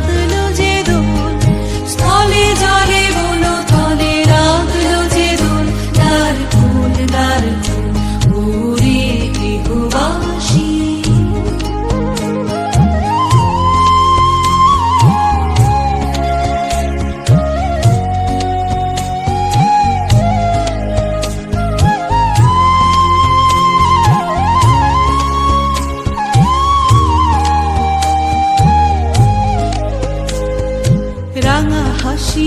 ফুল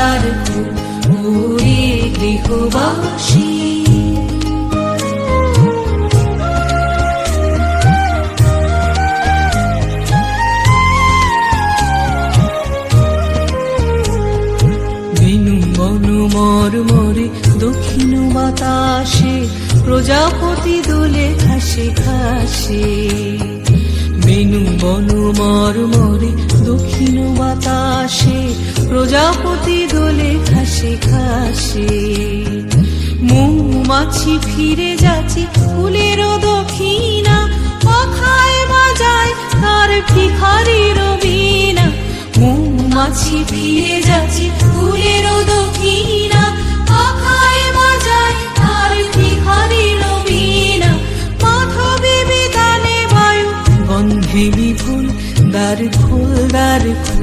দ্বার ফুল ওরে গৃহবাসী বিনু বনু মর মরে দক্ষিণ বাতাসে প্রজাপতি দোলে খাসে খাসে বেনু বনু মর মরে দক্ষিণ বাতাসে প্রজাপতি দোলে খাসে খাসে মৌমাছি ফিরে যাচ্ছে ফুলের দক্ষিণা। পাখায় বাজায় তার ভিখারির বিনা মৌমাছি ফিরে যাচ্ছে ফুলের দক্ষিণা। পাখায় বাজায় বায়ু, গন্ধে ফুল দার ফুল